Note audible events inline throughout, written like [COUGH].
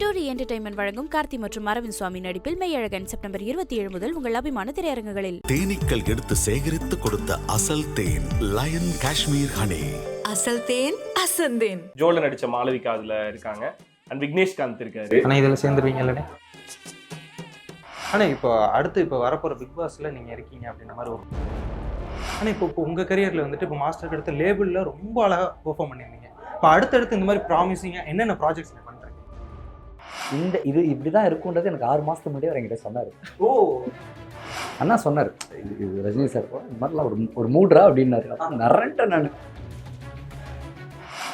டூரி entertainment வழங்கும் கார்த்தி மற்றும் அரவிந்த் சுவாமி நடிப்பில் மெய்யழகன் செப்டம்பர் இருபத்தி ஏழு முதல் உங்கள் அபிமான திரையரங்குகளில். தேனீக்கள் எடுத்து சேகரித்து கொடுத்த அசல் தேன் லயன் காஷ்மீர் ஹனி அசல் தேன் அசந்தேன் ஜோல நடிச்ச மாளவிகா அதுல இருக்காங்க. அண்ட் விக்னேஷ்காந்த் இருக்காரு. ஆனால் இதில் சேர்ந்துருவீங்கல்ல ஆனால் இப்போ அடுத்து இப்போ வரப்போகிற பிக் பாஸ்ல நீங்கள் இருக்கீங்க அப்படின்ற மாதிரி ஒரு ஆனால் இப்போ இப்போ உங்கள் கரியரில் வந்துட்டு இப்போ மாஸ்டருக்கு அடுத்த லேபிளில் ரொம்ப அழகாக பெர்ஃபார்ம் பண்ணியிருந்தீங்க. இப்போ அடுத்தடுத்து இந்த மாதிரி ப்ராமிசிங்காக என்னென்ன ப்ராஜெக்ட்ஸ் இந்த இது இப்படி தான் இருக்குன்றது எனக்கு ஆறு மாதத்துக்கு முன்னாடியே அவர் என்கிட்ட சொன்னார். ஓ. அண்ணா சொன்னார். இது ரஜினி சார் இந்த மாதிரிலாம் ஒரு ஒரு மூட்ரா அப்படின்னாரு. அதான் நரண்ட நான்.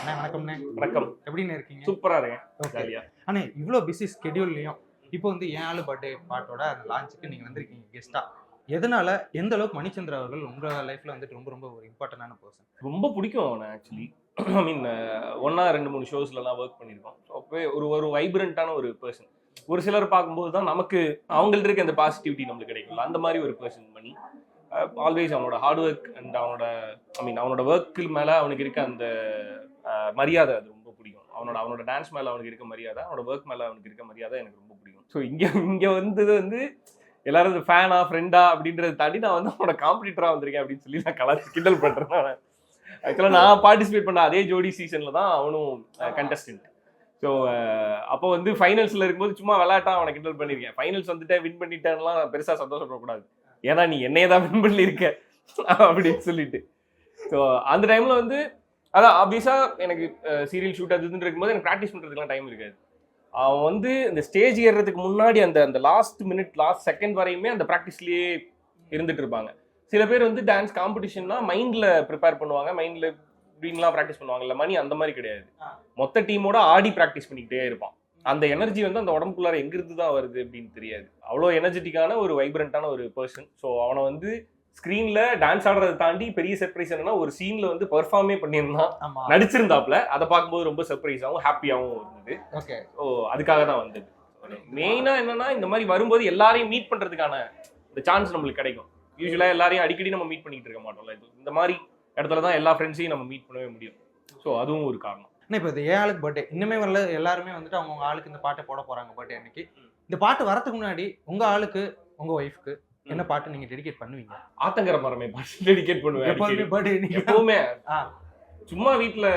அண்ணா வணக்கம்ண்ணே வணக்கம். எப்படின்னு இருக்கீங்க? சூப்பரா இருக்கேன். ஓகே. அண்ணே இவ்வளோ பிஸி ஸ்கெடியூல்லையும் இப்போ வந்து என் ஆளு பர்த்டே பாட்டோட அந்த லான்ச்சுக்கு நீங்கள் வந்திருக்கீங்க கெஸ்ட்டாக எதனால எந்த அளவுக்கு மணிச்சந்திர அவர்கள் உங்கள் லைஃப்பில் வந்துட்டு ரொம்ப ரொம்ப ஒரு இம்பார்ட்டண்டான பர்சன் ரொம்ப பிடிக்கும் அவனை ஆக்சுவலி ஐ மீன் ஒன்றா ரெண்டு மூணு ஷோஸ்லலாம் ஒர்க் பண்ணியிருக்கோம் ஸோ அப்போ ஒரு ஒரு வைப்ரண்ட்டான ஒரு பர்சன் ஒரு சிலர் பார்க்கும்போது தான் நமக்கு அவங்கள்ட்ட இருக்க அந்த பாசிட்டிவிட்டி நம்மளுக்கு கிடைக்கும் அந்த மாதிரி ஒரு பர்சன் பண்ணி ஆல்வேஸ் அவனோட ஹார்ட் ஒர்க் அண்ட் அவனோட ஐ மீன் அவனோட ஒர்க்கு மேலே அவனுக்கு இருக்க அந்த மரியாதை அது ரொம்ப பிடிக்கும். அவனோட அவனோட டான்ஸ் மேலே அவனுக்கு இருக்க மரியாதை அவனோட ஒர்க் மேலே அவனுக்கு இருக்க மரியாதை எனக்கு ரொம்ப பிடிக்கும். ஸோ இங்கே இங்கே வந்தது வந்து எல்லாரும் ஃபேனா ஃப்ரெண்டா அப்படின்றத தாண்டி நான் வந்து அவனோட காம்படிட்டராக வந்திருக்கேன் அப்படின்னு சொல்லி நான் கலாச்சி கிண்டல் பண்ணுறேன் ஆக்சுவலாக நான் பார்ட்டிசிபேட் பண்ண அதே ஜோடி சீசனில் தான் அவனும் கண்டஸ்டன்ட் ஸோ அப்போ வந்து ஃபைனல்ஸில் இருக்கும்போது சும்மா விளையாட்டா அவனை கிண்டல் பண்ணியிருக்கேன் ஃபைனல்ஸ் வந்துட்டேன் வின் பண்ணிட்டேன்லாம் பெருசாக சந்தோஷப்படக்கூடாது. ஏன்னா நீ என்னையே தான் வின் பண்ணியிருக்க அப்படின்னு சொல்லிட்டு. ஸோ அந்த டைமில் வந்து அதான் ஆப்வியஸாக எனக்கு சீரியல் ஷூட் அது இருக்கும்போது எனக்கு ப்ராக்டிஸ் பண்ணுறதுக்குலாம் டைம் இருக்காது. அவன் வந்து இந்த ஸ்டேஜ் ஏறுறதுக்கு முன்னாடி அந்த அந்த லாஸ்ட் மினிட் லாஸ்ட் செகண்ட் வரையுமே அந்த ப்ராக்டிஸ்லேயே இருந்துட்டு இருப்பாங்க. சில பேர் வந்து டான்ஸ் காம்படிஷன்னா மைண்ட்ல ப்ரிப்பேர் பண்ணுவாங்க. மைண்ட்ல இப்படின்லாம் ப்ராக்டிஸ் பண்ணுவாங்கல்ல மணி அந்த மாதிரி கிடையாது. மொத்த டீமோட ஆடி ப்ராக்டிஸ் பண்ணிக்கிட்டே இருப்பான். அந்த எனர்ஜி வந்து அந்த உடம்புக்குள்ளார எங்கிருந்து தான் வருது அப்படின்னு தெரியாது. அவ்வளோ எனர்ஜெட்டிக்கான ஒரு வைப்ரண்டான ஒரு பர்சன் ஸோ அவனை வந்து ஸ்க்ரீன்ல டான்ஸ் ஆடுறதை தாண்டி பெரிய சர்ப்ரைஸ் என்னன்னா ஒரு சீன்ல வந்து பெர்ஃபார்மே பண்ணியிருந்தான். நடிச்சிருந்தாப்ல அதை பார்க்கும்போது ரொம்ப சர்ப்ரைஸாகவும் ஹாப்பியாகவும் இருந்தது. ஓகே. ஸோ அதுக்காக தான் வந்தது. மெயினா என்னன்னா இந்த மாதிரி வரும்போது எல்லாரையும் மீட் பண்றதுக்கான இந்த சான்ஸ் நம்மளுக்கு கிடைக்கும். யூஸ்வலா எல்லாரையும் அடிக்கடி நம்ம மீட் பண்ணிட்டு இருக்க மாட்டோம்ல. இந்த மாதிரி இடத்துல தான் எல்லா ஃப்ரெண்ட்ஸையும் நம்ம மீட் பண்ணவே முடியும். ஸோ அதுவும் ஒரு காரணம். அண்ணா இப்போ இது ஏன் ஆளுக்கு பர்த்டே இன்னுமே வரல எல்லாருமே வந்துட்டு அவங்க ஆளுக்கு இந்த பாட்டை போட போறாங்க பர்த்டே அன்னைக்கு. இந்த பாட்டு வரதுக்கு முன்னாடி உங்க ஆளுக்கு உங்க ஒய்ஃப்க்கு என்ன பாட்டு நீங்க டெடிகேட் பண்ணுவீங்க? ஆத்தங்கர மரமே பாட்டு டெடிகேட் பண்ணுவேன் அடிக்கடி. பர்த்டே எப்பவுமே. சும்மா வீட்ல.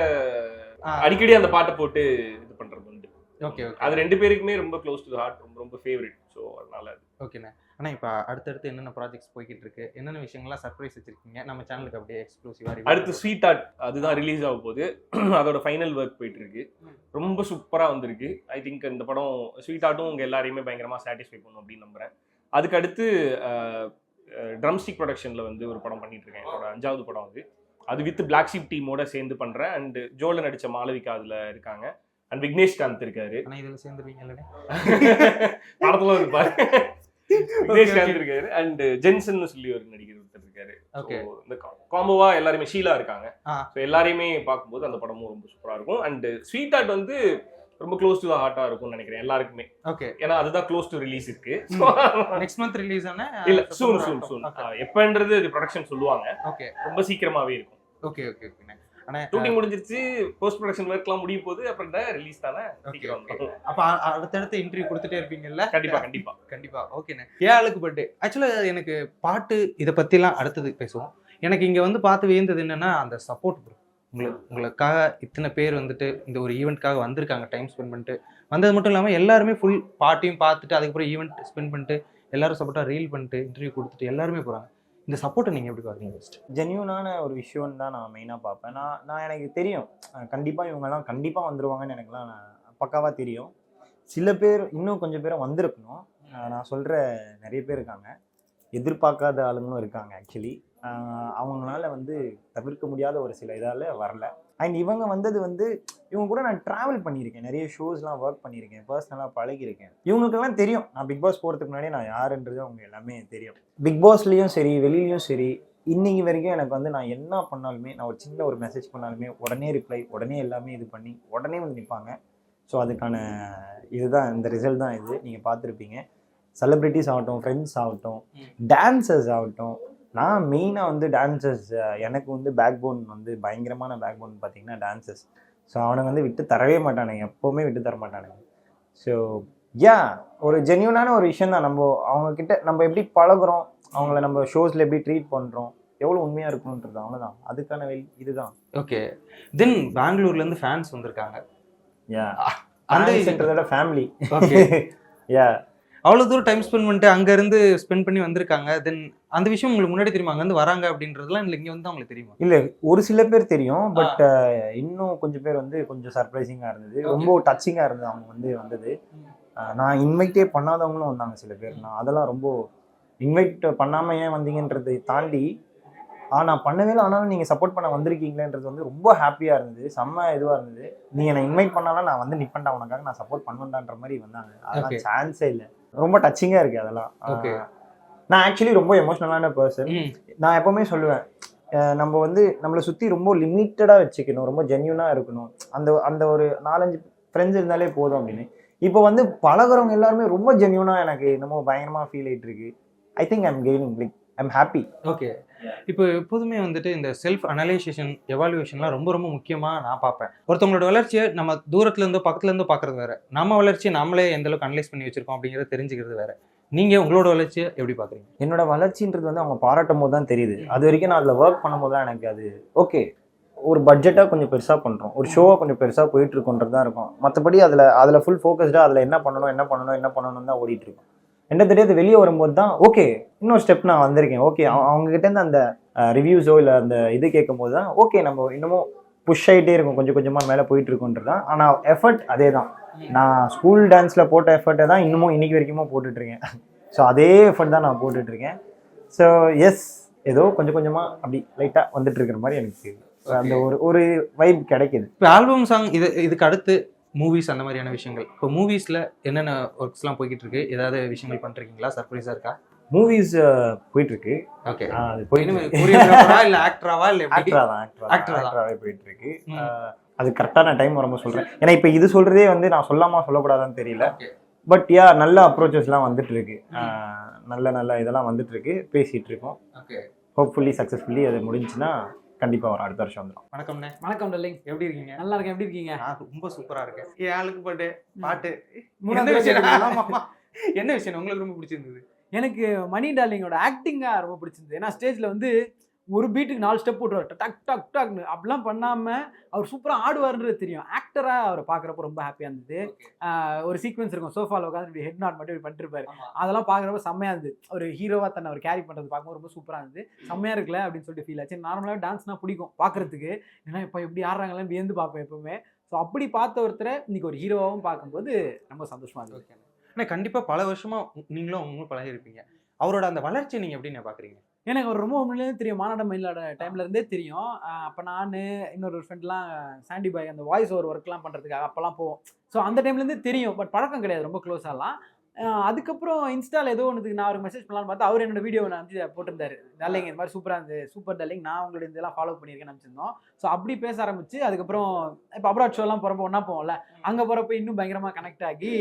அடிக்கடி அந்த பாட்டை போட்டு இது பண்றது உண்டு. Okay okay. அது ரெண்டு பேருக்குமே ரொம்ப க்ளோஸ் டு ஹார்ட் ரொம்ப ரொம்ப ஃபேவரட் ஸோ அதனால அது. ஓகேண்ணே. அண்ணா இப்போ அடுத்தடுத்து என்னென்ன ப்ராஜெக்ட்ஸ் போய்கிட்டு இருக்கு என்னென்ன விஷயங்கள்லாம் சர்ப்ரைஸ் வச்சிருக்கீங்க நம்ம சேனலுக்கு அப்படியே எக்ஸ்க்ளூசிவாக அடுத்து ஸ்வீட் ஆர்ட் அதுதான் ரிலீஸ் ஆக போகுது. [CLEARS THROAT] அதோட ஃபைனல் ஒர்க் போயிட்டு இருக்கு ரொம்ப சூப்பரா வந்திருக்கு. ஐ திங்க் இந்த படம் ஸ்வீட் ஆர்ட்டும் உங்க எல்லாரையுமே பயங்கரமா சாட்டிஸ்ஃபை பண்ணும் அப்படின்னு நம்புறேன். அதுக்கு அடுத்து ட்ரம்ஸ்டிக் ப்ரொடக்ஷன்ல வந்து ஒரு படம் பண்ணிட்டு இருக்கேன் என்னோட அஞ்சாவது படம் அது. அது வித் பிளாக் ஷீப் டீமோட சேர்ந்து பண்றேன். அண்ட் ஜோல நடிச்ச மாளவிகா அதுல இருக்காங்க. அண்ட் விக்னேஷ்காந்த் இருக்காரு. ஆனால் இதில் சேர்ந்துருவீங்கல்ல [LAUGHS] படத்துல இருப்பாரு. விக்னேஷ்காந்த் இருக்காரு அண்ட் ஜென்சன் சொல்லி ஒரு நடிகர் ஒருத்தர் இருக்காரு. So, இந்த காம்போவா எல்லாருமே ஷீலா இருக்காங்க. ஸோ எல்லாரையுமே பார்க்கும்போது அந்த படமும் ரொம்ப சூப்பரா இருக்கும். அண்ட் ஸ்வீட் ஆர்ட் வந்து ரொம்ப க்ளோஸ் டு ஹார்ட்டா இருக்கும்னு நினைக்கிறேன் எல்லாருக்குமே. ஓகே ஏன்னா அதுதான் க்ளோஸ் டு ரிலீஸ் இருக்கு. நெக்ஸ்ட் மந்த் ரிலீஸ் ஆன இல்ல சூன் சூன் சூன் எப்பன்றது இது ப்ரொடக்ஷன் சொல்லுவாங்க. ஓகே ரொம்ப சீக்கிரமாவே இருக்கும். ஓகே ஓகே ஓகேண்ணே ஆனால் ஷூட்டிங் முடிஞ்சிருச்சு போஸ்ட் ப்ரொடக்ஷன் ஒர்க்லாம் முடியும் போது அப்புறம் ரிலீஸ் தானே. அப்போ அடுத்தடுத்து இன்டர்வியூ கொடுத்துட்டே இருப்பீங்கல்ல? கண்டிப்பா கண்டிப்பா. கண்டிப்பா ஓகேண்ணே ஏன் ஆளுக்கு பர்த்டே. ஆக்சுவலாக எனக்கு பாட்டு இதை பற்றிலாம் அடுத்தது பேசுவோம். எனக்கு இங்கே வந்து பார்த்து வியந்தது என்னன்னா அந்த சப்போர்ட் ப்ரோ உங்களுக்கு உங்களுக்காக இத்தனை பேர் வந்துட்டு இந்த ஒரு ஈவெண்ட்காக வந்திருக்காங்க டைம் ஸ்பெண்ட் பண்ணிட்டு. வந்தது மட்டும் இல்லாமல் எல்லாருமே ஃபுல் பாட்டையும் பார்த்துட்டு அதுக்கப்புறம் ஈவெண்ட் ஸ்பெண்ட் பண்ணிட்டு எல்லாரும் சப்போர்ட்டாக ரீல் பண்ணிட்டு இன்டர்வியூ கொடுத்துட்டு எல்லாருமே போகிறாங்க இந்த சப்போர்ட்டை நீங்கள் எப்படி பார்க்குறீங்க ஃபஸ்ட் ஜென்யூனான ஒரு விஷயம்னு தான் நான் மெயினாக பார்ப்பேன். நான் நான் எனக்கு தெரியும். கண்டிப்பாக இவங்கெல்லாம் கண்டிப்பாக வந்துடுவாங்கன்னு எனக்குலாம் நான் பக்காவாக தெரியும். சில பேர் இன்னும் கொஞ்சம் பேரை வந்திருக்கணும். நான் சொல்கிற நிறைய பேர் இருக்காங்க. எதிர்பார்க்காத ஆளுங்களும் இருக்காங்க ஆக்சுவலி அவங்களால வந்து தவிர்க்க முடியாத ஒரு சில இதால் வரல. அண்ட் இவங்க வந்தது வந்து இவங்க கூட நான் ட்ராவல் பண்ணியிருக்கேன். நிறைய ஷோஸ்லாம் ஒர்க் பண்ணியிருக்கேன். பர்சனலாக பழகியிருக்கேன். இவங்களுக்கெல்லாம் தெரியும். நான் பிக் பாஸ் போகிறதுக்கு முன்னாடி நான் யாருன்றது அவங்க எல்லாமே தெரியும். பிக் பாஸ்லேயும் சரி வெளியிலயும் சரி இன்னைக்கு வரைக்கும் எனக்கு வந்து நான் என்ன பண்ணாலுமே நான் ஒரு சின்ன ஒரு மெசேஜ் பண்ணாலுமே உடனே ரிப்ளை உடனே எல்லாமே இது பண்ணி உடனே வந்து நிற்பாங்க ஸோ அதுக்கான இதுதான் இந்த ரிசல்ட் தான் இது. நீங்கள் பார்த்துருப்பீங்க. செலிப்ரிட்டிஸ் ஆகட்டும் ஃப்ரெண்ட்ஸ் ஆகட்டும் டான்சர்ஸ் ஆகட்டும் நான் மெயினாக வந்து டான்சர்ஸ் எனக்கு வந்து பேக் போன் வந்து பயங்கரமான பேக் போன் பார்த்தீங்கன்னா டான்சர்ஸ் ஸோ அவனுங்க வந்து விட்டு தரவே மாட்டானுங்க. எப்போவுமே விட்டு தர மாட்டானுங்க. ஸோ யா ஒரு ஜென்யூனான ஒரு விஷயம் தான். நம்ம அவங்க கிட்ட நம்ம எப்படி பழகுறோம் அவங்கள நம்ம ஷோஸ்ல எப்படி ட்ரீட் பண்றோம் எவ்வளவு உண்மையா இருக்கணுன்றது அவ்வளவுதான். அதுக்கான வெளி இதுதான். ஓகே தென் பெங்களூர்ல இருந்து ஃபேன்ஸ் வந்திருக்காங்க. யா அந்த ஃபேமிலி ஓகே யா அவ்வளவு தூரம் டைம் ஸ்பெண்ட் பண்ணிட்டு அங்க இருந்து ஸ்பெண்ட் பண்ணி வந்திருக்காங்க. தென் அந்த விஷயம் உங்களுக்கு முன்னாடி தெரியுமா? அங்க இருந்து வராங்க அப்படின்றதுலாம் இல்லை இங்க வந்து அவங்களுக்கு தெரியுமா? இல்ல ஒரு சில பேர் தெரியும் பட் இன்னும் கொஞ்சம் பேர் வந்து கொஞ்சம் சர்ப்ரைசிங்கா இருந்தது. ரொம்ப டச்சிங்கா இருந்தது அவங்க வந்து வந்தது. நான் இன்வைட்டே பண்ணாதவங்களும் வந்தாங்க சில பேர். நான் அதெல்லாம் ரொம்ப இன்வைட் பண்ணாம ஏன் வந்தீங்கன்றதை தாண்டி ஆ நான் பண்ணவே இல்லை. ஆனாலும் நீங்க சப்போர்ட் பண்ண வந்திருக்கீங்களேன்றது வந்து ரொம்ப ஹாப்பியா இருந்தது. செம்ம இதுவா இருந்தது. நீங்க என்ன இன்வைட் பண்ணாலும் நான் வந்து நிப்பண்டா உனக்காக நான் சப்போர்ட் பண்ணுவேன்டான்ற மாதிரி வந்தாங்க. அதெல்லாம் சான்ஸே இல்லை. ரொம்ப டச்சிங்கா இருக்கு அதெல்லாம். நான் ஆக்சுவலி ரொம்ப எமோஷனலான பர்சன் நான் எப்பவுமே சொல்லுவேன் நம்ம வந்து நம்மளை சுற்றி ரொம்ப லிமிட்டடாக வச்சுக்கணும் ரொம்ப ஜென்யூனாக இருக்கணும். அந்த அந்த ஒரு நாலஞ்சு ஃப்ரெண்ட்ஸ் இருந்தாலே போதும் அப்படின்னு. இப்போ வந்து பழகுறவங்க எல்லாருமே ரொம்ப ஜென்யூனாக எனக்கு என்னமோ பயங்கரமாக ஃபீல் ஆயிட்டு இருக்கு. I think I'm gaining like I'm happy okay இப்போ எப்போதுமே வந்துட்டு இந்த செல்ஃப் அனலைசேஷன் எவாலுவேஷன்லாம் ரொம்ப ரொம்ப முக்கியமாக நான் பார்ப்பேன். ஒருத்தவங்களோட வளர்ச்சியை நம்ம தூரத்துல இருந்தோ பக்கத்துல இருந்தோ பார்க்கறது வேற. நம்ம வளர்ச்சியை நம்மளே எந்த அளவுக்கு அனலைஸ் பண்ணி வச்சிருக்கோம் அப்படிங்கிறத தெரிஞ்சுக்கிறது வேற. நீங்க உங்களோட வளர்ச்சியை எப்படி பாக்குறீங்க என்னோட வளர்ச்சின்றது வந்து அவங்க பாராட்டும் போது தான் தெரியுது. அது வரைக்கும் நான் அதில் ஒர்க் பண்ணும்போது தான் எனக்கு அது ஓகே ஒரு பட்ஜெட்டாக கொஞ்சம் பெருசாக பண்ணுறோம் ஒரு ஷோவாக கொஞ்சம் பெருசாக போயிட்டு இருக்கோன்றது தான் இருக்கும். மற்றபடி அதில் அதில் ஃபுல் ஃபோக்கஸ்டாக அதில் என்ன பண்ணணும் என்ன பண்ணணும் என்ன பண்ணணும் தான் ஓடிட்டு இருக்கும். என்ன தெரியாது வெளியே வரும்போது தான் ஓகே இன்னொரு ஸ்டெப் நான் வந்திருக்கேன். ஓகே அவங்க அந்த ரிவ்யூஸோ இல்லை அந்த இது கேட்கும் போது தான் ஓகே நம்ம இன்னமும் புஷ் ஆகிட்டே இருக்கும். கொஞ்சம் கொஞ்சமாக மேலே போயிட்டு இருக்கோன்றது தான் ஆனால் எஃபர்ட் அதே தான் நான் ஸ்கூல் டான்ஸில் போட்ட எஃபர்ட்டை தான் இன்னமும் இன்னைக்கு வரைக்குமோ போட்டுட்ருக்கேன் ஸோ அதே எஃபர்ட் தான் நான் போட்டுட்ருக்கேன் ஸோ எஸ் ஏதோ கொஞ்சம் கொஞ்சமாக அப்படி லைட்டாக வந்துட்டு இருக்கிற மாதிரி எனக்கு அந்த ஒரு ஒரு வைப் கிடைக்குது. இப்போ ஆல்பம் சாங் இது இதுக்கு அடுத்து மூவிஸ் அந்த மாதிரியான விஷயங்கள். இப்போ மூவிஸ்ல என்னென்ன ஒர்க்ஸ்லாம் போய்கிட்டு இருக்கு ஏதாவது விஷயங்கள் பண்றீங்களா சர்ப்ரைஸா இருக்கா? மூவிஸ் போயிட்டு இருக்கு. ஓகே இல்ல ஆக்டராவா இல்ல ஆக்டரா தான் ஆக்டரா தான். ஆக்டராகவே போயிட்டு இருக்கு அது கரெக்டான டைம் வரும்போது சொல்றேன். ஏன்னா இப்போ இது சொல்றதே வந்து நான் சொல்லாமா சொல்லக்கூடாதான்னு தெரியல. பட் யா நல்ல அப்ரோச்சஸ்லாம் வந்துட்டு இருக்கு நல்ல நல்ல இதெல்லாம் வந்துட்டு இருக்கு பேசிட்டு இருக்கோம் ஓகே ஹோப்ஃபுல்லி சக்ஸஸ்ஃபுல்லி அது முடிஞ்சுன்னா கண்டிப்பா வரும். அடுத்த வருஷம் வந்துடும் வணக்கம்ண்ணே. வணக்கம் டல்லிங் எப்படி இருக்கீங்க? நல்லா இருக்கேன். எப்படி இருக்கீங்க? நான் ரொம்ப சூப்பரா இருக்கேன். என் ஆளுக்கு பாட்டு பாட்டு. என்ன விஷயம். என்ன விஷயம்? உங்களுக்கு ரொம்ப பிடிச்சிருந்தது? எனக்கு மணி டார்லிங்கோட ஆக்டிங்கா ரொம்ப பிடிச்சிருந்தது. ஏன்னா ஸ்டேஜ்ல வந்து ஒரு பீட்டுக்கு நாலு ஸ்டெப் போட்டுருவார். டக் டக் டக்னு. அப்படிலாம் பண்ணாம அவர் சூப்பரா ஆடுவாருன்றது தெரியும். ஆக்டரா அவரை பாக்குறப்ப ரொம்ப ஹாப்பியா இருந்தது. ஒரு சீக்வன்ஸ் இருக்கும். சோஃபால உட்காந்து ஹெட் நாட் மட்டும் இப்படி பண்ணிட்டு இருப்பாரு. அதெல்லாம் பாக்குறப்ப செம்மையா இருந்தது. ஒரு ஹீரோவா தன்னை அவர் கேரி பண்றது பார்க்கும்போது ரொம்ப சூப்பரா இருந்தது. செம்மையா இருக்குல்ல அப்படின்னு சொல்லிட்டு ஃபீல் ஆச்சு. நார்மலாக டான்ஸ்னா பிடிக்கும் பாக்குறதுக்கு ஏன்னா இப்போ எப்படி ஆடுறாங்களேன்னு வியந்து பார்ப்பேன் எப்பவுமே. ஸோ அப்படி பார்த்த ஒருத்தரை இன்னைக்கு ஒரு ஹீரோவாகவும் பார்க்கும்போது ரொம்ப சந்தோஷமா இருந்தது. ஆனா கண்டிப்பா பல வருஷமா உ- நீங்களும் அவங்களும் பழகி இருப்பீங்க. அவரோட அந்த வளர்ச்சியை நீங்க எப்படி பாக்குறீங்க? எனக்கு அவர் ரொம்ப முன்னாடியே தெரியும். மாநாட மயிலாட டைம்ல இருந்தே தெரியும். அப்ப நான் இன்னொரு ஃப்ரெண்ட்லாம் சாண்டி பாய் அந்த வாய்ஸ் ஓவர் ஒர்க்லாம் பண்றதுக்காக அப்பெல்லாம் போவோம் ஸோ அந்த டைம்ல இருந்தே தெரியும். பட் பழக்கம் கிடையாது ரொம்ப க்ளோஸாலாம் அதுக்கப்புறம் இன்ஸ்டால ஏதோ ஒன்றுக்கு நான் அவருக்கு மெசேஜ் பண்ணலாம்னு பார்த்தா அவர் என்னோட வீடியோ நான் வந்து போட்டிருந்தாரு. டல்லிங் இந்த மாதிரி சூப்பராக இருந்தது சூப்பர் டல்லிங் நான் உங்களுடைய இதெல்லாம் ஃபாலோ பண்ணியிருக்கேன் நினச்சிருந்தோம் ஸோ அப்படி பேச ஆரம்பிச்சு அதுக்கப்புறம் இப்போ அப்ராட் ஷோலாம் போகிறப்ப ஒன்றா போவோம்ல அங்கே போகிறப்ப இன்னும் பயங்கரமாக கனெக்ட் ஆகி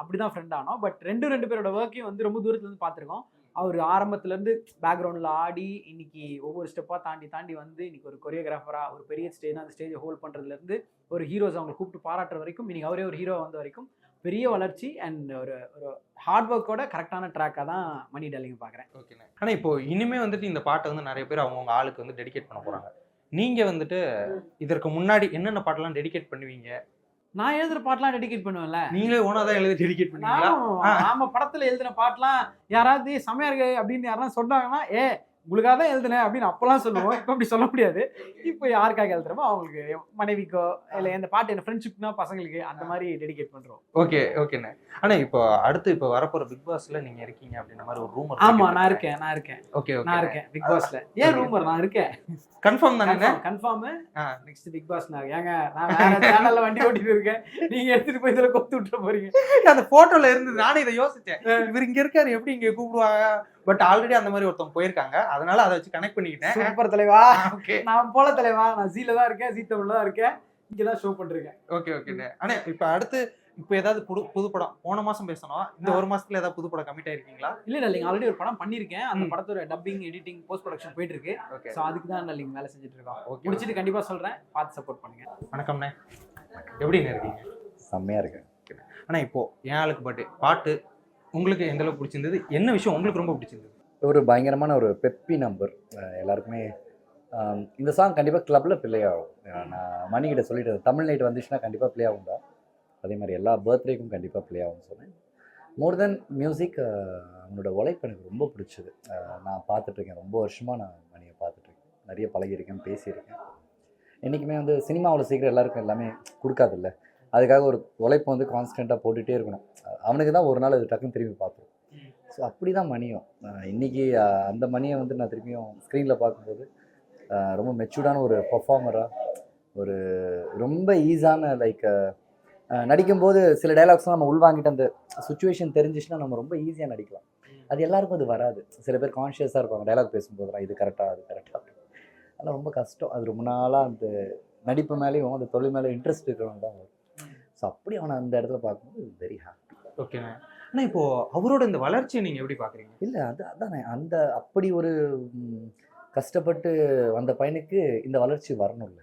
அப்படி தான் ஃப்ரெண்ட் ஆனோம். பட் ரெண்டு ரெண்டு பேரோட ஒர்க்கையும் வந்து ரொம்ப தூரத்துல இருந்து பார்த்துருக்கோம். அவர் ஆரம்பத்துலேருந்து பேக்ரவுண்டில் ஆடி இன்னைக்கு ஒவ்வொரு ஸ்டெப்பாக தாண்டி தாண்டி வந்து இன்னைக்கு ஒரு கொரியோகிராஃபராக ஒரு பெரிய ஸ்டேஜ் அந்த ஸ்டேஜை ஹோல்ட் பண்ணுறதுலேருந்து ஒரு ஹீரோஸ் அவங்களை கூப்பிட்டு பாராட்டுற வரைக்கும் இன்னைக்கு அவரே ஒரு ஹீரோ வந்த வரைக்கும் பெரிய வளர்ச்சி அண்ட் ஒரு ஒரு ஹார்ட் ஒர்க்கோட கரெக்டான ட்ராக்காக தான் மணி டாலிங் பார்க்குறேன் ஓகேண்ணே ஆனா இப்போ இனிமே வந்துட்டு இந்த பாட்டை வந்து நிறைய பேர் அவங்கவுங்க ஆளுக்கு வந்து டெடிகேட் பண்ண போறாங்க. நீங்க வந்துட்டு இதற்கு முன்னாடி என்னென்ன பாட்டெல்லாம் டெடிகேட் பண்ணுவீங்க? நான் எழுதுற பாட்டெலாம் டெடிகேட் பண்ணுவேன்ல. நீங்களே ஓனா தான் எழுதி டெடிகேட் பண்ணுவீங்களா நாம படத்துல எழுதின பாட்டுலாம் யாராவது செமையா இருக்கு அப்படின்னு யாராவது சொன்னாங்கன்னா ஏ உங்களுக்காக தான் எழுதுனேன் அப்படின்னு அப்பெல்லாம் சொல்லுவோம். இப்போ அப்படி சொல்ல முடியாது. இப்போ யாருக்காக எழுதுறோமோ அவங்களுக்கு மனைவிக்கோ இல்லை இந்த பாட்டு என்ன ஃப்ரெண்ட்ஷிப்னா பசங்களுக்கு அந்த மாதிரி டெடிகேட் பண்றோம். ஓகே ஓகேண்ணே ஆனா இப்போ அடுத்து இப்போ வரப்போற பிக் பாஸ்ல நீங்க இருக்கீங்க அப்படின்ற மாதிரி ஒரு ரூமர் ஆமா நான் இருக்கேன் நான் இருக்கேன். ஓகே நான் இருக்கேன் பிக் பாஸ்ல ஏன் ரூமர் நான் இருக்கேன். கன்ஃபார்ம் தானே கன்ஃபார்ம். நெக்ஸ்ட் பிக் பாஸ் நான் ஏங்க நான் வேற சேனல்ல வண்டி ஓட்டிட்டு இருக்கேன். நீங்க எடுத்துட்டு போய் இதுல கொத்து விட்டுற போறீங்க. அந்த போட்டோல இருந்து நானே இதை யோசிச்சேன். இவர் இங்க இருக்காரு எப்படி இங்க கூப்பிடுவாங்க? பட் ஆல்ரெடி அந்த மாதிரி ஒருத்தவங்க போயிருக்காங்க. அதனால அதை வச்சு கனெக்ட் பண்ணிக்கிட்டேன். சூப்பர் தலைவா. ஓகே நான் போல தலைவா. நான் ஜீல தான் இருக்கேன். ஜீ தமிழ்ல தான் இருக்கேன். இங்க தான் ஷோ பண்ணிருக்கேன். ஓகே ஓகே அண்ணே இப்போ அடுத்து இப்போ ஏதாவது புது புது படம் போன மாசம் பேசணும். இந்த ஒரு மாசத்துல ஏதாவது புது படம் கமிட் ஆயிருக்கீங்களா? இல்ல இல்லைங்க. ஆல்ரெடி ஒரு படம் பண்ணிருக்கேன் அந்த. படத்தோட டப்பிங் எடிட்டிங் போஸ்ட் ப்ரொடக்ஷன் போயிட்டு இருக்கு ஓகே சோ அதுக்கு தான் இல்லைங்க வேலை செஞ்சுட்டு இருக்கோம். ஓகே முடிச்சிட்டு கண்டிப்பா சொல்றேன். பார்த்து சப்போர்ட் பண்ணுங்க. வணக்கம்ண்ணே எப்படிண்ணே இருக்கீங்க? செம்மையா இருக்கு ஆனா இப்போ என் ஆளுக்கு பர்த்டே பாட்டு உங்களுக்கு எந்த அளவுக்கு பிடிச்சிருந்தது? என்ன விஷயம் உங்களுக்கு ரொம்ப பிடிச்சிருந்தது? ஒரு பயங்கரமான ஒரு பெப்பி நம்பர். எல்லாருக்குமே இந்த சாங் கண்டிப்பாக கிளப்பில் பிளே ஆகும். நான் மணிக்கிட்ட சொல்லிட்டு தமிழ் நைட் வந்துச்சுன்னா கண்டிப்பாக ப்ளே ஆகும் தான் அதே மாதிரி எல்லா பர்த்டேக்கும் கண்டிப்பாக ப்ளே ஆகும்னு சொன்னேன். மோர் தென் மியூசிக் அவனோட உழைப்பு எனக்கு ரொம்ப பிடிச்சது. நான் பார்த்துட்ருக்கேன் ரொம்ப வருஷமாக நான் மணியை பார்த்துட்ருக்கேன் நிறைய பழகியிருக்கேன் பேசியிருக்கேன். என்றைக்குமே வந்து சினிமாவில் சீக்கிரம் எல்லாருக்கும் எல்லாமே கொடுக்காதுல்ல. அதுக்காக ஒரு உழைப்பு வந்து கான்ஸ்டண்ட்டாக போட்டுகிட்டே இருக்கணும். அவனுக்கு தான் ஒரு நாள் அது டக்குன்னு திரும்பி பார்த்துரும். ஸோ அப்படி தான் மணியும் இன்றைக்கி அந்த மணியை வந்து நான் திரும்பியும் ஸ்க்ரீனில் பார்க்கும்போது ரொம்ப மெச்சூர்டான ஒரு பர்ஃபார்மராக ஒரு ரொம்ப ஈஸான லைக் நடிக்கும்போது சில டைலாக்ஸ்லாம் நம்ம உள்வாங்கிட்டு அந்த சுச்சுவேஷன் தெரிஞ்சிச்சுன்னா நம்ம ரொம்ப ஈஸியாக நடிக்கலாம். அது எல்லாருக்கும் அது வராது. சில பேர் கான்ஷியஸாக இருப்பாங்க. டைலாக் பேசும்போது இது கரெக்டாக அது கரெக்டாக அதெல்லாம் ரொம்ப கஷ்டம். அது ரொம்ப நாளாக அந்த நடிப்பு மேலேயும் அந்த தொழில் மேலே இன்ட்ரெஸ்ட் இருக்கிறவங்க தான் வரும். ஸோ அப்படி அவனை அந்த இடத்துல பார்க்கும்போது வெரி ஹாப்பி ஓகேண்ணே ஆனா இப்போ அவரோட இந்த வளர்ச்சியை நீங்க எப்படி பாக்குறீங்க இல்லை அது அதானே அந்த அப்படி ஒரு கஷ்டப்பட்டு வந்த பையனுக்கு இந்த வளர்ச்சி வரணும்ல.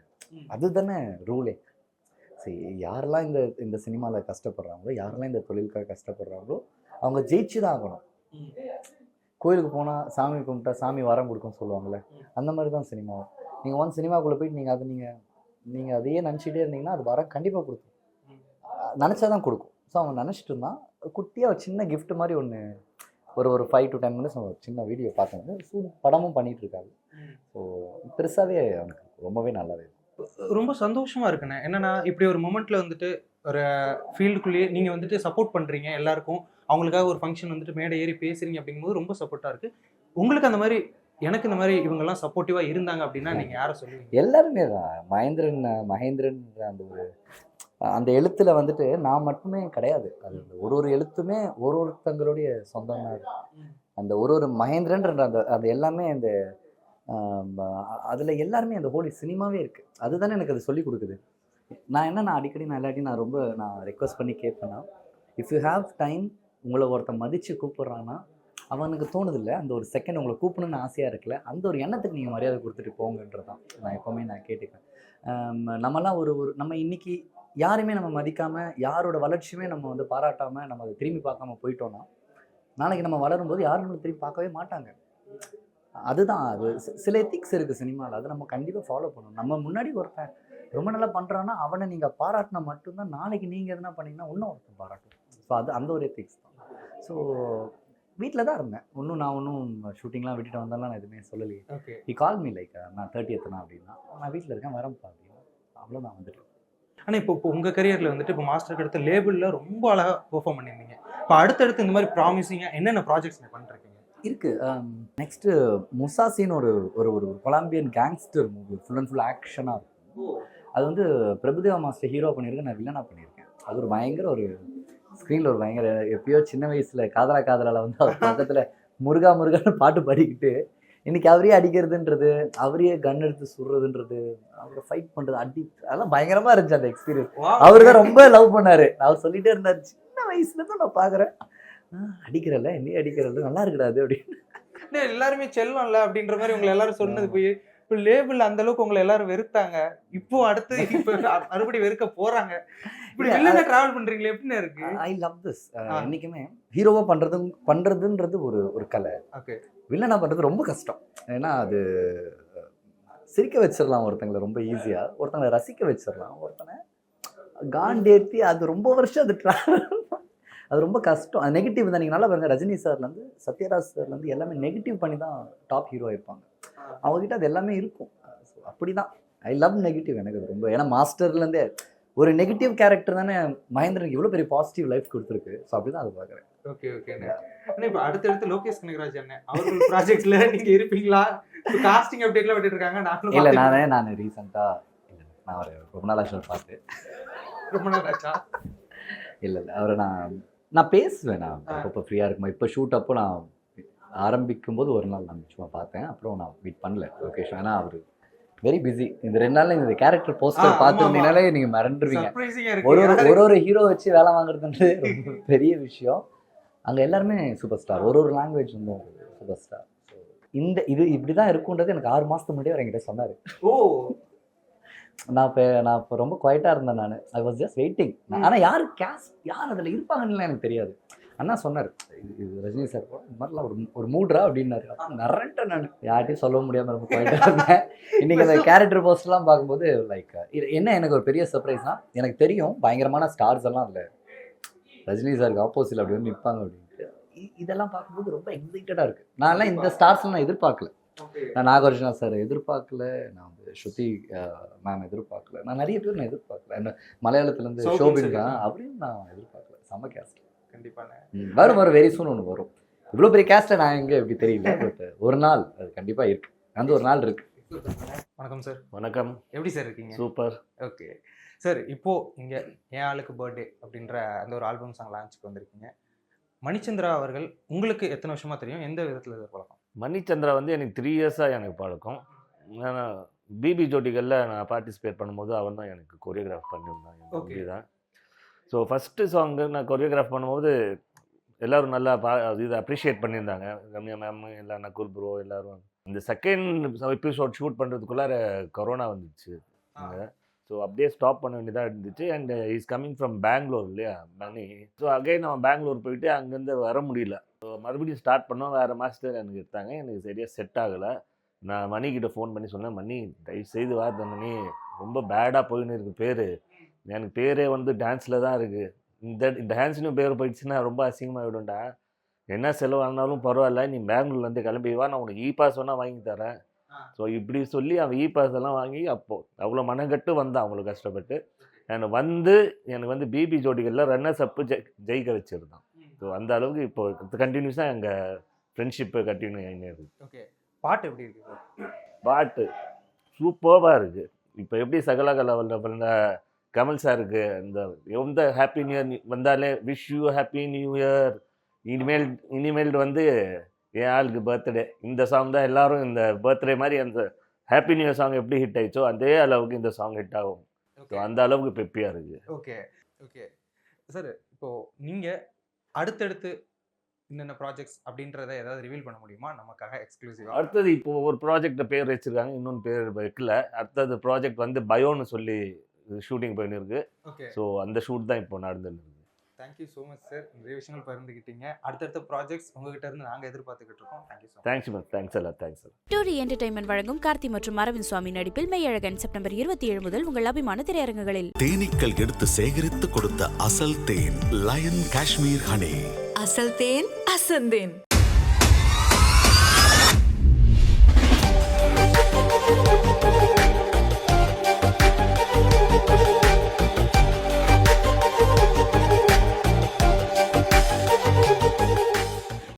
அதுதானே ரூலே சரி யாரெல்லாம் இந்த இந்த சினிமாவில் கஷ்டப்படுறாங்களோ யாரெல்லாம் இந்த தொழிலுக்காக கஷ்டப்படுறாங்களோ அவங்க ஜெயிச்சு தான் ஆகணும். கோயிலுக்கு போனால் சாமி கும்பிட்டா சாமி வரம் கொடுக்கும்னு சொல்லுவாங்கள்ல அந்த மாதிரி தான் சினிமா. நீங்கள் ஒன் சினிமாக்குள்ளே போயிட்டு நீங்கள் அதை நீங்கள் நீங்கள் அதையே நினச்சிட்டே இருந்தீங்கன்னா அது வரம் கண்டிப்பாக கொடுக்கும் நினச்சா தான் கொடுக்கும். ஸோ அவன் நினச்சிட்டு இருந்தான். குட்டியாக ஒரு சின்ன gift மாதிரி ஒன்று ஒரு ஒரு ஃபைவ் டு டென் மினிட்ஸ் ஒரு சின்ன வீடியோ பார்த்தேன். சூ படமும் பண்ணிட்டு இருக்காங்க ஸோ பெருசாகவே அவனுக்கு ரொம்பவே நல்லாவே. ரொம்ப சந்தோஷமா இருக்குண்ணே. என்னன்னா இப்படி ஒரு மொமெண்ட்ல வந்துட்டு ஒரு ஃபீல்டுக்குள்ளேயே நீங்க வந்துட்டு சப்போர்ட் பண்றீங்க எல்லாருக்கும். அவங்களுக்காக ஒரு ஃபங்க்ஷன் வந்துட்டு மேடை ஏறி பேசுறீங்க அப்படிங்கும்போது ரொம்ப சப்போர்ட்டா இருக்கு. உங்களுக்கு அந்த மாதிரி எனக்கு இந்த மாதிரி இவங்கெல்லாம் சப்போர்ட்டிவா இருந்தாங்க அப்படின்னா நீங்க யாரை சொல்லுவீங்க? எல்லாருமே தான். மகேந்திரன் மகேந்திரன் அந்த ஒரு அந்த எழுத்துல வந்துட்டு நான் மட்டுமே கிடையாது. அது ஒரு ஒரு எழுத்துமே ஒரு ஒருத்தங்களுடைய சொந்தமாக அந்த ஒரு ஒரு மகேந்திரன்ற அந்த அது எல்லாமே அந்த அதில் எல்லாருமே அந்த ஹோலி சினிமாவே இருக்குது அதுதானே எனக்கு அது சொல்லி கொடுக்குது. நான் என்ன நான் அடிக்கடி நான் இல்லாட்டி நான் ரொம்ப நான் ரெக்வஸ்ட் பண்ணி கேட்பேன்னா இஃப் யூ ஹாவ் டைம் உங்களை ஒருத்தன் மதித்து கூப்பிட்றான்னா அவனுக்கு தோணுதில்ல அந்த ஒரு செகண்ட் உங்களை கூப்பிடணும்னு ஆசையாக இருக்குல்ல அந்த ஒரு எண்ணத்துக்கு நீங்கள் மரியாதை கொடுத்துட்டு போங்கன்றது தான் நான் எப்போவுமே நான் கேட்டுக்கிறேன் நம்மலாம் ஒரு ஒரு நம்ம இன்னைக்கு யாருமே நம்ம மதிக்காமல் யாரோட வளர்ச்சியுமே நம்ம வந்து பாராட்டாமல் நம்ம அதை திரும்பி பார்க்காம போயிட்டோம்னா நாளைக்கு நம்ம வளரும்போது யாரும் நம்மளை திரும்பி பார்க்கவே மாட்டாங்க. அதுதான் அது சில எத்திக்ஸ் இருக்குது சினிமாவில் அதை நம்ம கண்டிப்பாக ஃபாலோ பண்ணணும். நம்ம முன்னாடி ஒருத்தன் ரொம்ப நல்லா பண்ணுறான்னா அவனை நீங்கள் பாராட்டினா மட்டும்தான் நாளைக்கு நீங்கள் எதுனா பண்ணீங்கன்னா இன்னும் ஒருத்தன் பாராட்டும். ஸோ அது அந்த ஒரு எத்திக்ஸ் தான். ஸோ வீட்டில் தான் இருந்தேன். இன்னும் நான் ஒன்றும் ஷூட்டிங்லாம் விட்டுட்டு வந்தாலும் நான் எதுவுமே சொல்லலையே. ஓகே கால் மீ லைக் நான் தேர்ட்டி எத்தனா அப்படின்னா நான் வீட்டில் இருக்கேன் வரேன்ப்பா அப்படின்னா அவ்வளோதான் வந்துட்டு ஆனால் இப்போ இப்போ உங்கள் கரியரில் வந்துட்டு இப்போ மாஸ்டருக்கு அடுத்த லேபிளில் ரொம்ப அழகாக பெர்ஃபார்ம் பண்ணியிருந்தீங்க. இப்போ அடுத்தடுத்து இந்த மாதிரி ப்ராமிசிங்காக என்னென்ன ப்ராஜெக்ட்ஸ் நீங்கள் பண்ணிருக்கீங்க? இருக்கு. நெக்ஸ்ட்டு முசாசின்னு ஒரு ஒரு ஒரு Colombian gangster movie full and full ஆக்ஷனாக இருக்கும். அது வந்து பிரபுதேவா மாஸ்டர் ஹீரோ பண்ணியிருக்கேன் நான் வில்லனாக பண்ணியிருக்கேன். அது ஒரு பயங்கர ஒரு ஸ்க்ரீனில் ஒரு பயங்கர எப்பயோ சின்ன வயசில் காதலா காதலால் வந்து அவர் பக்கத்தில் முருகா முருகான்னு பாட்டு பாடிக்கிட்டு இன்னைக்கு அவரே அடிக்கிறதுன்றது அவரையே கன் எடுத்து சுடுறதுன்றது அவரை ஃபைட் பண்ணுறது அடி அதெல்லாம் பயங்கரமாக இருந்துச்சு அந்த எக்ஸ்பீரியன்ஸ் அவர் தான் ரொம்ப லவ் பண்ணாரு. அவர் சொல்லிட்டே இருந்தார் சின்ன வயசுல இருந்து நான் பார்க்குறேன் அடிக்கிறல்ல என்னையே அடிக்கிறல்ல நல்லா இருக்குடாது அப்படின்னு. எல்லாருமே செல்லம்ல அப்படின்ற மாதிரி உங்களை எல்லாரும் சொன்னது போய் இப்போ லேபிள் அந்த அளவுக்கு உங்களை எல்லாரும் வெறுத்தாங்க. இப்போ அடுத்து இப்போ மறுபடியும் வெறுக்க போறாங்க. இப்படி வெளியில டிராவல் பண்றீங்களே எப்படின்னு இருக்கு? I love this. என்னைக்குமே ஹீரோவா பண்றது பண்றதுன்றது ஒரு ஒரு கலை. ஓகே வில்லனா பண்றது ரொம்ப கஷ்டம். ஏன்னா அது சிரிக்க வச்சிடலாம் ஒருத்தங்களை ரொம்ப ஈஸியா ஒருத்தங்களை ரசிக்க வச்சிடலாம். ஒருத்தனை காண்டேத்தி அது ரொம்ப வருஷம் அது ட்ராவல் அது ரொம்ப கஷ்டம். நெகட்டிவ் தான். நீங்கள் நல்லா பாருங்க. ரஜினி சார்லேருந்து சத்யராஜ் சார்லேருந்து எல்லாமே நெகட்டிவ் பண்ணி தான் டாப் ஹீரோ இருப்பாங்க. அவங்ககிட்ட அது எல்லாமே இருக்கும். So, அப்படிதான். ஐ லவ் நெகட்டிவ் எனக்கு அது ரொம்ப. ஏன்னா மாஸ்டர்லேருந்தே ஒரு நெகட்டிவ் கேரக்டர் தானே மகேந்திரனுக்கு இவ்வளோ பெரிய பாசிட்டிவ் லைஃப் கொடுத்துருக்கு. ஸோ அப்படி தான் அது பார்க்குறேன். ஓகே ஓகே ஆனா இப்போ அடுத்தடுத்து லோகேஷ் கனகராஜ் அண்ணன் அவர்கள் ப்ராஜெக்ட்ஸ்ல நீங்க இருப்பீங்களா? காஸ்டிங் அப்டேட்லாம் விட்டுட்டு இருக்காங்க நானும் இல்லை நானே நான் ரீசெண்டாக இல்லை நான் ஒரு ரொம்ப நாளாக ஷோ பார்த்து. ரொம்ப நாள் ஆச்சா? இல்லை இல்லை அவரை நான் நான் பேசுவேன் நான். அப்பப்போ ஃப்ரீயாக இருக்கும்போது. இப்போ ஷூட் அப்போ நான் ஆரம்பிக்கும் போது ஒரு நாள் நான் சும்மா பார்த்தேன். அப்புறம் நான் மீட் பண்ணல. லொக்கேஷன் ஏன்னா அவர் வெரி பிஸி இந்த ரெண்டு நாள்ல இந்த கேரக்டர் போஸ்டர் பார்த்துருந்தீங்கனாலே நீங்கள் மறந்துடுவீங்க ஒரு ஒரு ஒரு ஒரு ஹீரோ வச்சு வேலை வாங்குறதுன்றது ரொம்ப [LAUGHS] பெரிய விஷயம். அங்கே எல்லாருமே சூப்பர் ஸ்டார் ஒரு ஒரு லாங்குவேஜ் வந்து சூப்பர் ஸ்டார் இந்த இது இப்படி தான் இருக்குன்றது எனக்கு ஆறு மாதத்துக்கு முன்னாடியே அவர் என்கிட்ட சொன்னார். ஓ. நான் இப்போ நான் இப்போ ரொம்ப குவைட்டாக இருந்தேன் நான். ஐ வாஸ் ஜஸ்ட் வெயிட்டிங் ஆனால் யார் கேஸ் யார் அதில் இருப்பாங்கன்னு எனக்கு தெரியாது. அண்ணா சொன்னார் இது ரஜினி சார் போல இந்த மாதிரிலாம் ஒரு ஒரு மூட்ரா அப்படின்னாரு. நரண்டேன் நான் யார்ட்டையும் சொல்ல முடியாமல் ரொம்ப குவைட்டாக இருந்தேன். இன்னைக்கு அந்த கேரக்டர் போஸ்ட்லாம் பார்க்கும்போது லைக் இது என்ன எனக்கு ஒரு பெரிய சர்ப்ரைஸ்னா எனக்கு தெரியும் பயங்கரமான ஸ்டார்ஸ் எல்லாம் அதில் ரஜினி சாருக்கு ஆப்போசிட் அப்படி வந்து நிற்பாங்க அப்படின்ட்டு. இதெல்லாம் பார்க்கும்போது ரொம்ப எக்ஸைட்டடாக இருக்குது நான்லாம் இந்த ஸ்டார்ஸ்லாம் நான் எதிர்பார்க்கல. நான் நாகார்ஜுனா சார் எதிர்பார்க்கல நான் வந்து ஸ்ருதி மேம் எதிர்பார்க்கல. நான் நிறைய பேர் நான் எதிர்பார்க்கல. என்ன மலையாளத்துலேருந்து ஷோபின். தான் அப்படின்னு நான் எதிர்பார்க்கல. செம்ம கேஸ்ட் கண்டிப்பான வரும் வரும். வெரி சூன் ஒன்று வரும். இவ்வளோ பெரிய கேஸ்ட்டை நான் எங்கே எப்படி தெரியல பட் ஒரு நாள் அது கண்டிப்பாக இருக்கு. அந்த ஒரு நாள் இருக்கு. வணக்கம் சார் வணக்கம். எப்படி சார் இருக்கீங்க? சூப்பர் ஓகே சார் இப்போ இங்க என் ஆளுக்கு பர்த்டே அப்படின்ற அந்த ஒரு ஆல்பம் சாங் லான்ச்சுக்கு வந்திருக்கீங்க. மணிச்சந்திரா அவர்கள் உங்களுக்கு எத்தனை வருஷமா தெரியும்? எந்த விதத்துல இது பழக்கம்? மணிச்சந்திரா வந்து எனக்கு த்ரீ இயர்ஸாக எனக்கு பழக்கம். நான் பிபி ஜோடிகளில் நான் பார்ட்டிசிபேட் பண்ணும்போது அவன் தான் எனக்கு கொரியோகிராஃப் பண்ணியிருந்தான். என். தம்பி தான் ஸோ ஃபஸ்ட்டு சாங்கு நான் கொரியோகிராஃப் பண்ணும்போது எல்லோரும் நல்லா பா இது அப்ரிஷியேட் பண்ணியிருந்தாங்க. ரம்யா மேம் எல்லா நகுல் ப்ரோ எல்லாரும். இந்த செகண்ட் எபிசோட் ஷூட் பண்ணுறதுக்குள்ளார கொரோனா வந்துச்சு. அங்கே. ஸோ அப்படியே ஸ்டாப் பண்ண வேண்டியதாக இருந்துச்சு. And is coming from Bangalore இல்லையா? மணி. ஸோ அகைன் அவன் பெங்களூர் போயிட்டு அங்கேருந்து வர முடியல. ஸோ மறுபடியும் ஸ்டார்ட் பண்ணோம். வேறு மாஸ்டர் எனக்கு எடுத்தாங்க. எனக்கு சரியாக செட் ஆகலை. நான் மணிக்கிட்ட ஃபோன் பண்ணி சொன்னேன் மணி தயவு செய்து வா மணி ரொம்ப பேடாக போயின்னு இருக்கு பேர். எனக்கு பேரே வந்து டான்ஸில் தான் இருக்குது இந்த டான்ஸ்னு பேர் போயிடுச்சுன்னா ரொம்ப அசிங்கமாகிடும்டா என்ன செலவானாலும் பரவாயில்ல நீ பெங்களூர்லேருந்து கிளம்பி வா நான் உனக்கு இ பாஸ் வேணால் வாங்கி தரேன். ஸோ இப்படி சொல்லி அவன் இ பாஸ் எல்லாம் வாங்கி அப்போது அவ்வளோ மனங்கட்டு வந்தான் அவ்வளோ கஷ்டப்பட்டு. எனக்கு வந்து எனக்கு வந்து பிபி ஜோடிகளில் ரன்னர்ஸ் அப்பு ஜெய் ஜெயிக்க வச்சிருந்தான். ஸோ அந்த அளவுக்கு இப்போ கண்டினியூஸாக எங்கள் ஃப்ரெண்ட்ஷிப்பு கண்டினியூ ஆகினே இருக்குது ஓகே பாட்டு எப்படி இருக்கு? சார் பாட்டு சூப்பராக இருக்குது இப்போ எப்படி சகலக லெவலில் பண்ண கமல் சாருக்கு இந்த எந்த ஹாப்பி நியூ இயர் வந்தாலே wish you happy new year இனிமேல் இனிமேல் வந்து என் ஆளுக்கு பர்த்டே இந்த சாங் தான் எல்லாரும் இந்த பர்த்டே மாதிரி அந்த ஹாப்பி நியூ இயர் சாங் எப்படி ஹிட் ஆயிடுச்சோ அதே அளவுக்கு இந்த சாங் ஹிட் ஆகும். ஸோ அந்த அளவுக்கு பெப்பியாக இருக்குது ஓகே ஓகே சார் இப்போ நீங்க அடுத்தடுத்து என்னென்ன ப்ராஜெக்ட்ஸ் அப்படின்றத ஏதாவது ரிவீல் பண்ண முடியுமா? நமக்காக எக்ஸ்க்ளூசிவா அடுத்தது இப்போ ஒரு ப்ராஜெக்ட் பேர் வச்சிருக்காங்க இன்னொன்று பேர் வைக்கல. அடுத்தது ப்ராஜெக்ட் வந்து பயோன்னு சொல்லி ஷூட்டிங் போயின்னு இருக்கு ஓகே. ஸோ அந்த ஷூட் தான் இப்போ நடந்துன்னு இருக்கு தேங்க்யூ ஸோ மச் சார் நிறைய விஷயங்கள் பகிர்ந்துக்கிட்டீங்க அடுத்தடுத்த ப்ராஜெக்ட்ஸ் உங்ககிட்ட இருந்து நாங்கள் எதிர்பார்த்துக்கிட்டு இருக்கோம். Thank you so thanks ma'am thanks எல்லாம் தேங்க்ஸ் டூரி என்டர்டைன்மெண்ட் வழங்கும் கார்த்தி மற்றும் அரவிந்த் சுவாமி நடிப்பில் மெய்யழகன் செப்டம்பர் இருபத்தி ஏழு முதல் உங்கள் அபிமான திரையரங்குகளில். தேனீக்கள் எடுத்து சேகரித்து கொடுத்த அசல் தேன் லயன் காஷ்மீர் ஹனி அசல் தேன் அசந்தேன்.